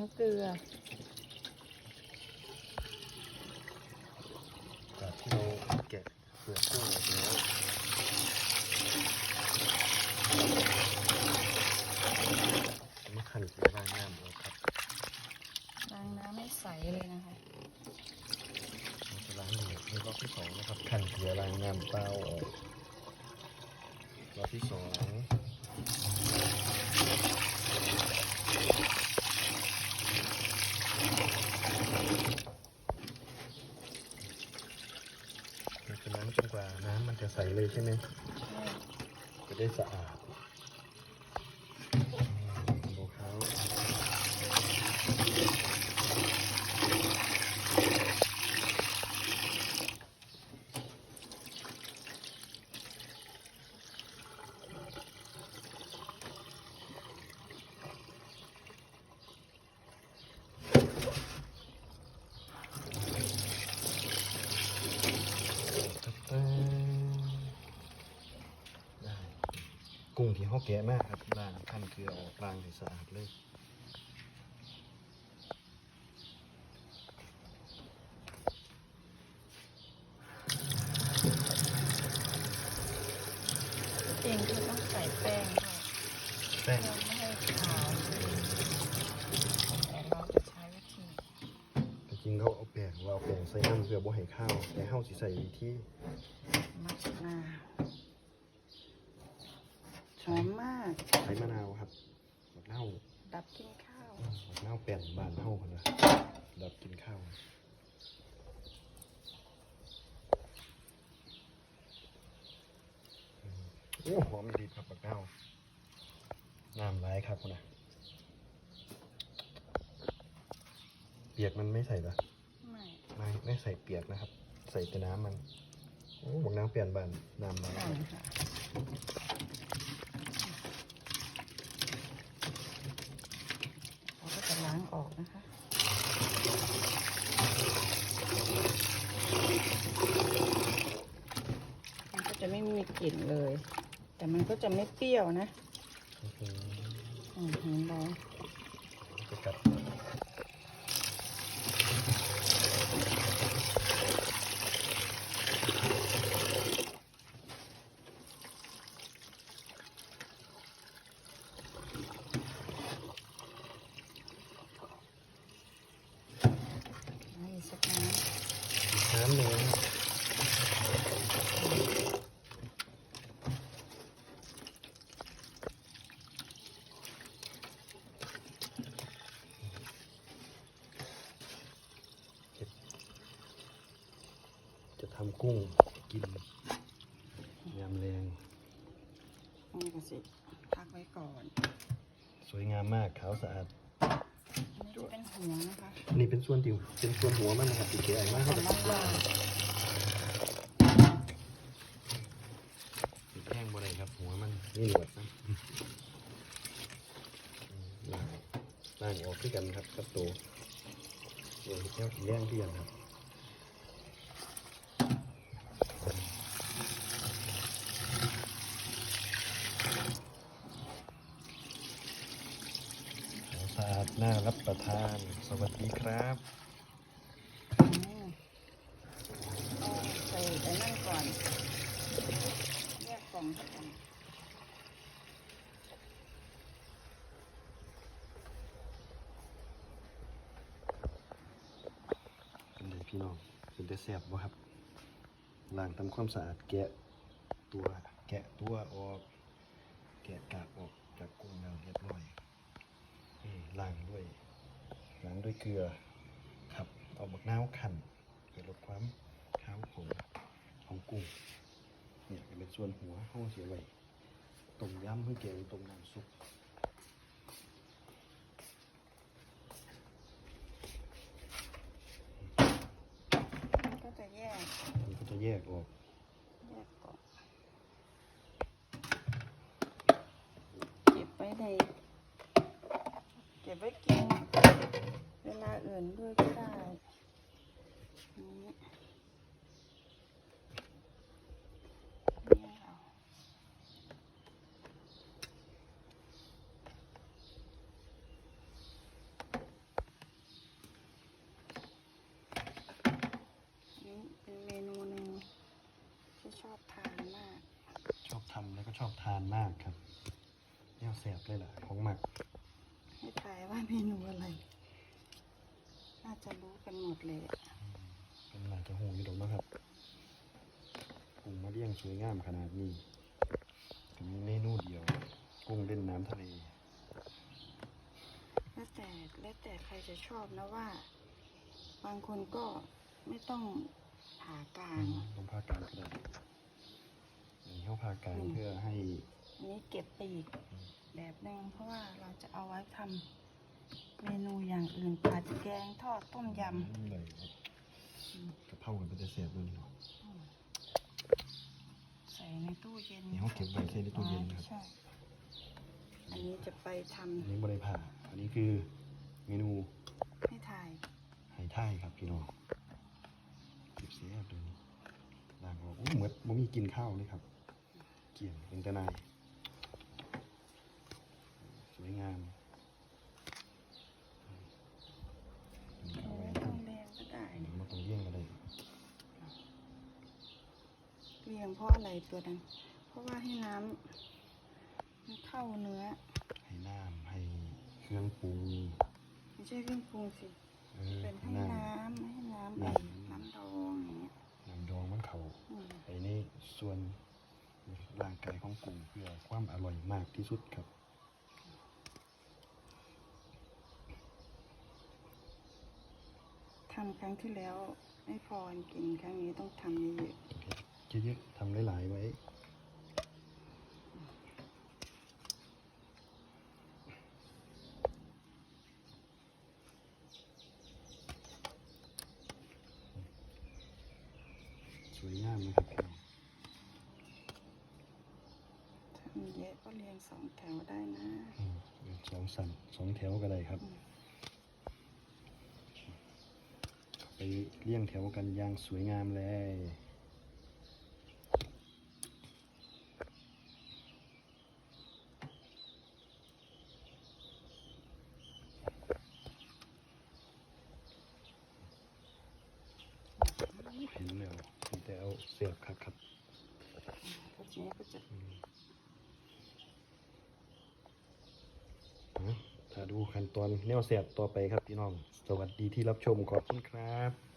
งเกลือจากที่เราแกะเปลือกกุ้งออกแล้วมาขันเกลือล้างน้ำแล้วครับล้างน้ำให้ใสเลยนะคะเราจะล้างหนึ่งในรอบที่สองนะครับขันเกลือล้างน้ำเปล่าออกรอบที่สองเราจะล้างจนกว่าน้ำมันจะ ใสเลยใช่ไหมจะได้สะอาดเขาได้ กุ้งที่เขาแกะมากครับล้างขั้นเกลือออกล้างให้สะอาดเลยจริงคือต้องใส่แป้งด้วยแป้งเพื่อไม่ให้ขาวแต่เราจะใช้วิธีจริงๆเขาเอาแป้งว่าเอาแป้งใส่น้ำเพื่อบ่ให้ข้าวแต่เฮาสิใส่ที่มักนาว หอมมากใช้มะนาวครับมะนาวดับกินข้าวมะนาวแป้นบ้านเฮาคนละดับกินข้าวอืมโอ้หอมดีครับมะนาวน้ำไหลายครับคนน่ะเปียกมันไม่ใส่ปะไม่ไม่ไม่ใส่เปียกนะครับ ใส่แต่น้ำมันโอ้บอกน้ำเปลี่ยนบานน้ำไหลาย ใส่ค่ะเราก็จะล้างออกนะคะ มันก็ จะไม่มีกลิ่นเลย แต่มันก็จะไม่เปรี้ยวนะอืมอือหือเราจะกัด ให้สักน้ น้ำหนึ่งนะครับจะทำกุ้ งกินยำแรงำนี่ก็สิพักไว้ก่อน สวยงามมากขาวสะอาด อันนี้จะเป็นหัวนะคะอันนี้เป็นส่วนติวเป็นส่วนหัวมันนะครับติเกออกมาเขาจะล่างล่างติดแห้งบ่ได้ครับ หัวมันนี่หนวดนะอืมล่างล่างออกด้วยกันครับกับตัวเดี๋ยวแก้วสีแดงที่กันครับขาวสะอาด น่ารับประทาน สวัสดีครับอืมเอาใส่ไอ้นั่นก่อนแยกกล่องก่อนเป็นไงพี่น้องเป็นได้แซ่บบ่ครับล้างทำความสะอาดแกะตัวแกะตัวออก แกะกากออกจากกุ้งแล้วเรียบร้อยนี่ ล้างด้วยล้างด้วยเกลือครับเอาบักน้าวขั่นเพื่อลดความขาวของของกุ้งเนี่ยเป็นส่วนหัวห้องเสียไว้ต้มยำเพื่อแกงต้มน้ำซุปมันก็จะแยกมันก็จะแยกออกแยกก่อนเก็บไว้ในเเก็บไว้กินเวลาอื่นด้วยก็ได้ชอบทำแล้วก็ชอบทานมากครับเนี่ยแสบเลยแหละของหมักายว่าเมนูอะไร น่าจะรู้กันหมดเลยอะเป็นหลายจะหูอยู่ดอกนะครับกุ้งมาเลี้ยงสวยงามขนาดนี้ก็มีเมนูเดียว กุ้งเล่นน้ำทะเล แล้วแต่แล้วแต่ใครจะชอบนะว่า บางคนก็ไม่ต้องผ่ากลางต้องพากลางก็ได้อันนี้เขาพากลางเพื่อให้ อันนี้เก็บไปอีกแบบหนึ่งเพราะว่าเราจะเอาไว้ทำ เมนูอย่างอื่นผัดแกงทอดต้มยเลยกระเพรากันเป็นแต่เสียบเลยเนาะำใส่ในตู้เย็นนี่เขาเก็บไว้ใส่ในตู้เย็นนะครับ ใช่อันนี้จะไปทอันนี้บริผ่าอันนี้คือเมนูำให้ถ่ายไห่ไท่ครับพี่น้องเก็บเสียบเลยล้างออกโอ้เหมือนบ่มีกินข้าวเลยครับ เกี่ยงเป็นตะนายสวยงามนี่เอาไว้ ไม่ต้องแรงก็ได้ มาตรงเยี่ยงกันเลย เรียงเพราะอะไรตัวนั้นเพราะว่าให้น้ำมันเข้าเนื้อ ให้น้ำให้เครื่องปรุงไม่ใช่เครื่องปรุงสิ เออเป็นให้น้น้ำให้น้ำน้ไอ้ำน้ำดองอย่างเงี้ยำน้ำดองมันเขาอืมไปในส่วนร่างกายของกุ้งเพื่อความอร่อยมากที่สุดครับ ทำครั้งที่แล้วไม่พอกินครั้งนี้ต้องทำเยอะ เยอะๆทำหลายๆไว้สวยงามนะครับพี่น้องๆถ้ามีเยอะก็เรียงสองแถวได้นะอืมสองสันสองแถวก็ได้ครับ ไปเลี่ยงแถวกันอย่างสวยงามเลย เห็นแล้วเห็นแต่เอาเสียบครับครับ ก็ทีนี้ก็จะ อะถ้าดู ขั้นตอนแนวเสียบต่อไปครับพี่น้อง สวัสดีที่รับชมขอบคุณครับ